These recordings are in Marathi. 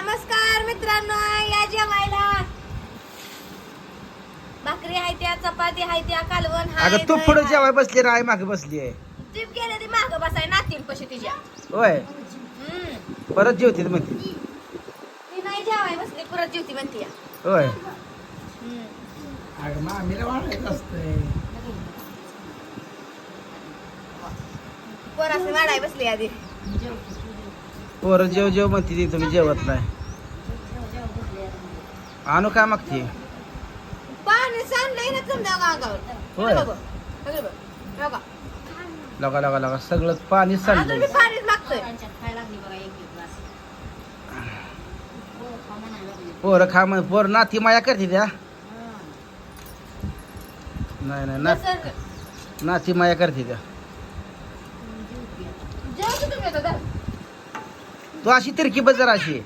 नमस्कार मित्रांनो या जेवायला. भाकरी आहे त्या चपाती आहे त्या कालवण हाय अगं तू पुढे. जेवाय बसली राय मागे बसली आहे. ती गेले ती माग बसाय नातील कशी तिच्या. होय. हम्म. परत जेवते म्हणते. ती नाही जेवाय बसली परत जेवती म्हणती. होय. अगं मामीला वाढायचं असतंय. पोरासनी वाढाय बसली आधी. पोरं जेव जेव म्हणते ती तुम्ही जेवत नाही आणू काय मागते पाणी सांडलंय ना तुमच्या गावावर होय. बघ. बघ. बघ. लगा लगा लगा सगळं पाणी बी पाणीच लागतंय पोरं खा म्हण पोर नाती माया करते त्या नाही नाही ना नाती माया करते त्या जेवतो तुम्ही आता धर. तू अशी तिरकी बस जरा अशी.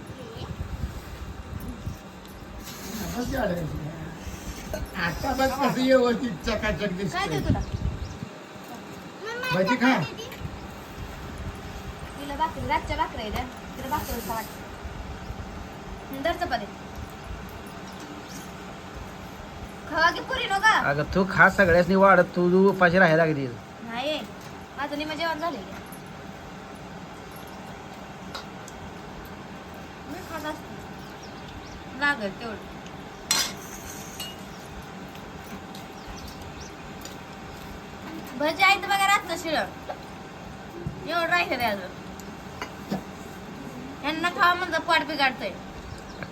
आता बस कसं व्यवस्थित चकाचक काय देऊ दिसतंय तुला? भजी खा. तिला भाकरी रातच्या भाकरी आहे त्या. तिला भाकरी खाऊ वाटतं. दर चपाती. खावा की पुरी नो का अगं तू खा सगळ्यासनी वाढत तू उपाशी राहायला लागली नाही माझं निम जेवण झाले मी खात असते. लागल तेवढं. भजी आहे तर बघा रातचं शिळ. एवढं राहिलं रे अजून. यांना खावा म्हणलं पोट बिघडतंय.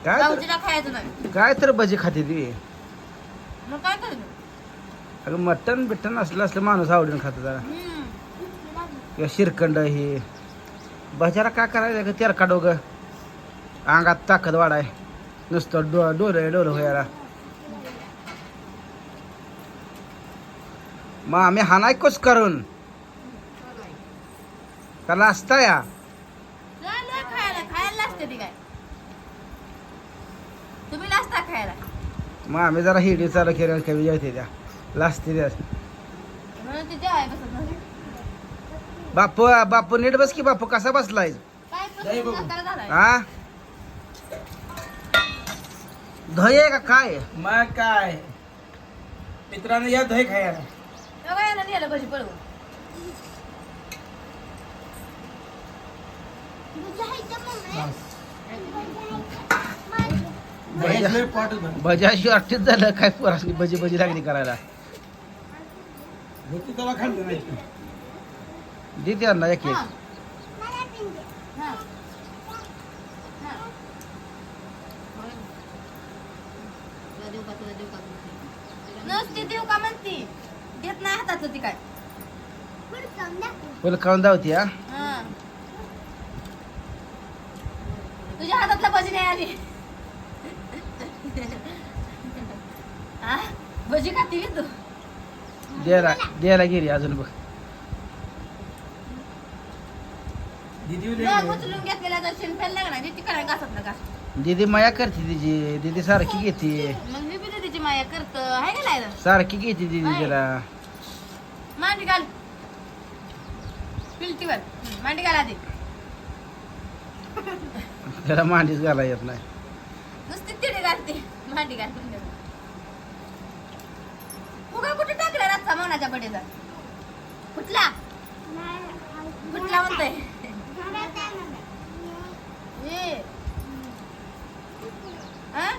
काय तर भाऊजीला खायचं नाही. काय तर भजी खाते ती. मग काय करू अगं मटण बिटन असलं असलं माणूस आवडून खातो जरा. हम्म. किंवा शिरकंड हे. भज्याला काय करायचं का तेल काढो ग. अंगात ताकद वाढाय नुसतं डो डोलं डोलं व्हायला मग आम्ही हानाय कोच करून का या लाजता खायला मग आम्ही जरा हिडी चालू केलं कमी जेवते त्या लाजते त्या म्हणून ती जेवाय बसत नव्हती. बापू बापू नीट बस की बापू कसा बसलाय हा दही आहे का काय मग काय? मित्रांनो या दही खायला. भजी पळवून दह्याशिवाय पोटच भरत भज्याशी अट्टीच झालं काय पोरासनी भजी भजी लागली करायला. होती तेव्हा खाल्लं नाही दे त्यांना एक हा. एक नुसती देऊ का म्हणती? देत नाही हाताचं ती काय. फुल खाऊन धावती हा? हा. तुझ्या हातातला भजी नाही आली. हा? भजी खाती की तू? द्यायला द्यायला गेली अजून बघ. दिदी उचलून घेतलेला लागला घासत ना घास दीदी माया करते तिची. दीदी सारखी घेते. मग मी बी तिची माया करत आहे का नाही सारखी घेते दीदी. तिला मांडी घाल. पिलटीवर. मांडी घाल आधी. त्याला मांडीच घाला येत नाही. नुसती तिथे घालते. मांडी घाल. उगा कुठे टाकला रातचा मौनाच्या बडेचा फुटला फुटला म्हणतोय ए. हा?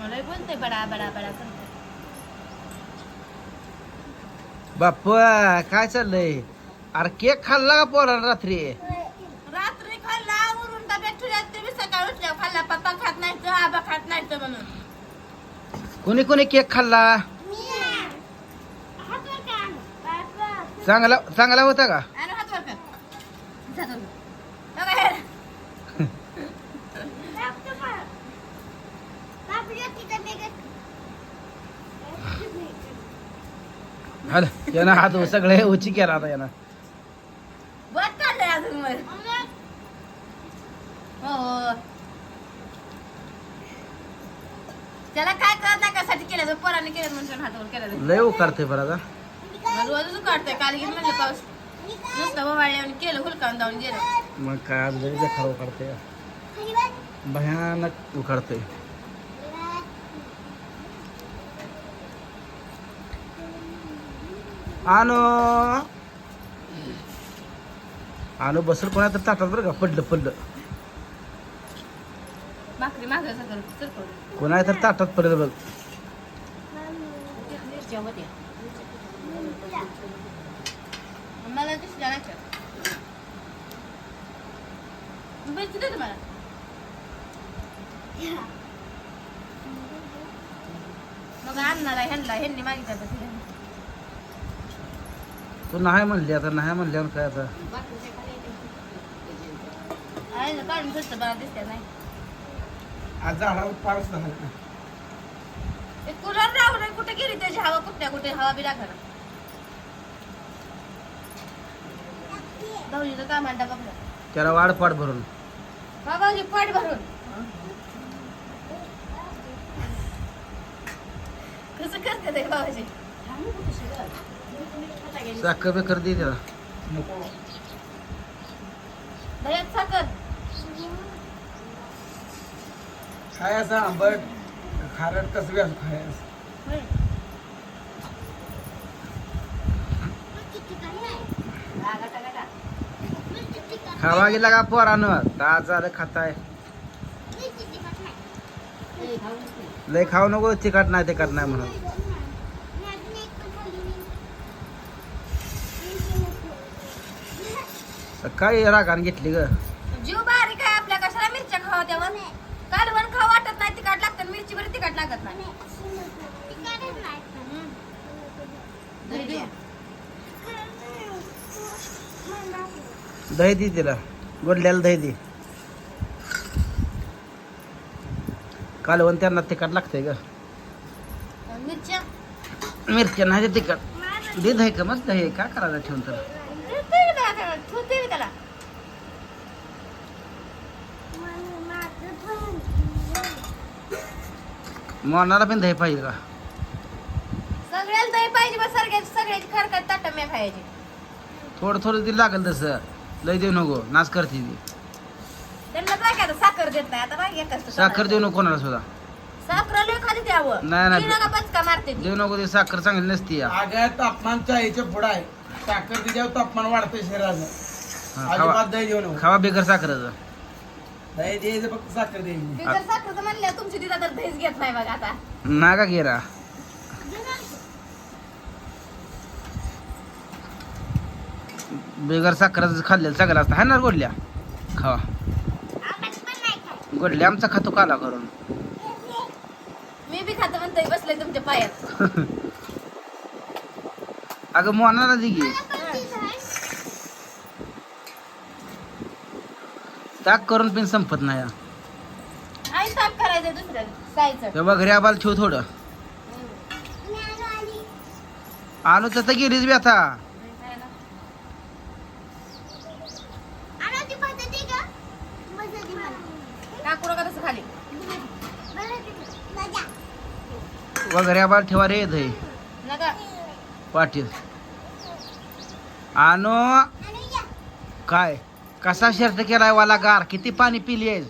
मला बोलते बडा बडा बडा करते बाप्पू काय चाललंय? अरे केक खाल्ला का पोरानं रात्री? रात्री खाल्ला उरून डब्यात ठेवल्यात ते बी सकाळी उठल्यावर खाल्ला पप्पा खात नाही तर आबा खात नाही तर म्हणून. कोणी कोणी केक खाल्ला? चांगला चांगला होता का आणि हात वर कर जा तुम्ही. बघा हे. हल यानं हात सगळे उची केला आता यानं. अजून वर हो. त्याला काय कळत नाही कशासाठी केलं आणण्याचं पोराने केलं म्हणून हातावर केलं लय उकारते बरं आता. रोजच काल गेलं म्हणलं पाऊस. नुसतं केलं हुलकावून जाऊन गेलं. मग काय आज लय बेकार उकारते भयानक उकारते आणू आणू बसल कोणा तर ताटात बरं का? पडलं पडलं. भाकरी. कोणा तर ताटात पडलं बघ. मला मग अन्नाला ह्यांना ह्यांनी मागितलं. तू नाही म्हणली आता नाही म्हणल्यावर काय आता? काढून दिसल्या नाही. आज झाडावर पाऊस झाला नाही. ते कूलर राहू नाही कुठे गेली त्याची हवा? कुठल्या कुठे? हवा बी लागणार भाऊजीचं काम आणता बघलं त्याला वाढ पाड भरून. हा भाऊजी पाठ भरून. कसं करते ते भाऊजी? साखर बेकर दे त्याला. दह्यात साखर. आंबट खारट कसं बी असं होय. खावा गेला का पोरानं? ताज खाताय. लय खाऊ नको तिखट नाही तिखट नाही म्हणून. काय रागान घेतली ग? जीव बारीक आहे आपल्या कशाला मिरच्या खावा तेव्हा कालवण खावा वाटत नाही तिखट लागतं मिरची बरी तिखट लागत नाही. दही दे. तिला. गोडल्याला दही दे. कालवण त्यांना तिखट लागतंय ग. मिरच्या? मिरच्या नाही तिखट. दे दही का मग दही? काय करायला ठेवून तर त्याला, ठेवते मी त्याला. मोनाला पण दही पाहिजे का? सगळ्याला दही पाहिजे बस सगळ्याची सगळ्याची खरकट ताट मी खायची. थोडं थोडं दिलं लागेल तसं. लय देऊ नको नाच करते ती. त्यांना काय आता साखर देत नाही आता काय एकच साखर देऊ नको कोणाला सुद्धा. साखर लय खाली द्यावं नाही, नाही. ती नका मारते ती. देऊ नको ते साखर चांगली नसती या. अगं तापमान चाळीच्या पुढं आहे. साखर दिल्यावर तापमान वाढतंय शरीराचं. हा, खावा. अजिबात दही देऊ नको. खावा बेगर साखरेचं. दही द्यायचं फक्त साखर द्यायची. बिगर साखरचं म्हणलं तुमची दिदा तर दहीच घेत नाही बघा आता. नागा गेरा बेगर साखरेचं खाल्लेलं सगळं असतं. हाय ना गोडल्या? खावा. गोडल्या आमचा खातो काला करून. मी बी खातं म्हणतोय बसले तुमच्या पायात. अगं मोनाला दे की ताक करून पण संपत नाही. हा. आई करायचं जायचं. हे बघ आबाला ठेव थोडं. आलो तर गेलीच आता. टाकू नका तसं खाली. वगैरे आबाला ठेवा रे दही नका. पाटील. आणो काय? कसा शर्ट केलाय वाला गार? किती पाणी पिली आहेस